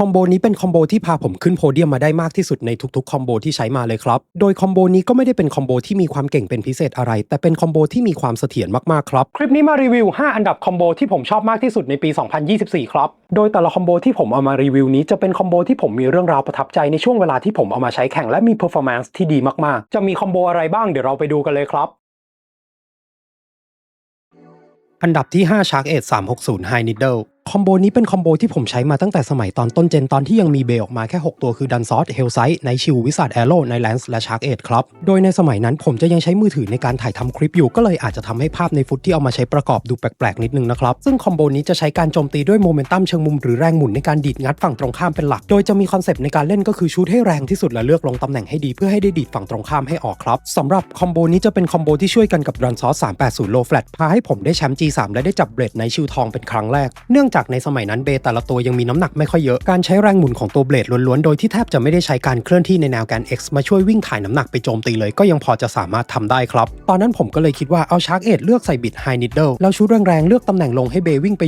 คอมโบนี้เป็นคอมโบที่พาผมขึ้นโพเดียมมาได้มากที่สุดในทุกๆคอมโบที่ใช้มาเลยครับ โดยคอมโบนี้ก็ไม่ได้เป็นคอมโบที่มีความเก่งเป็นพิเศษอะไร แต่เป็นคอมโบที่มีความเสถียรมากๆครับ คลิปนี้มารีวิว 5 อันดับคอมโบที่ผมชอบมากที่สุดในปี 2024 ครับ โดยแต่ละคอมโบที่ผมเอามารีวิวนี้จะเป็นคอมโบที่ผมมีเรื่องราวประทับใจในช่วงเวลาที่ผมเอามาใช้แข่งและมี performance ที่ดีมากๆ จะมีคอมโบอะไรบ้างเดี๋ยวเราไปดูกันเลยครับอันดับที่5 Shark 8 360 High Needle คอมโบนี้เป็นคอมโบที่ผมใช้มาตั้งแต่สมัยตอนต้นเจนตอนที่ยังมีเบลออกมาแค่ 6 ตัวคือดันซอสเฮลไซต์ไนชิววิสัทแอโร่ไนแลนส์และชาร์กเอทครับ โดยในสมัยนั้นผมจะยังใช้มือถือในการถ่ายทำคลิปอยู่ ก็เลยอาจจะทำให้ภาพในฟุตที่เอามาใช้ประกอบดูแปลกๆ นิดนึงนะครับ ซึ่งคอมโบนี้จะใช้การโจมตีด้วยโมเมนตัมเชิงมุมหรือแรงหมุนในการดีดงัดฝั่งตรงข้ามเป็นหลัก โดยจะมีคอนเซปต์ในการเล่นก็คือชูดให้แรงที่สุดและเลือกลงตำแหน่งให้ดีเพื่อให้ได้ดีดฝั่งตรงข้ามให้ออกครับสำหรับคอมโบนี้จะเป็นคอมโบที่ช่วยกันกับดันซอส380 low flat พาให้ผมได้แชมป์ G3 และได้จับเบรดในชิวทองเป็นครั้งแรกเนื่องจากในสมัยนั้นเบแต่ละตัวยังมีน้ำหนักไม่ค่อยเยอะ การใช้แรงหมุนของตัวเบลดล้วนๆ โดยที่แทบจะไม่ได้ใช้การเคลื่อนที่ในแนวแกน X มาช่วยวิ่งถ่ายน้ำหนักไปโจมตีเลยก็ยังพอจะสามารถทำได้ครับ ตอนนั้นผมก็เลยคิดว่าเอาชาร์กเอ็ดเลือกใส่บิดไฮนิดเดิลแล้วชุดแรงๆเลือกตำแหน่งลงให้เบวิ่งไป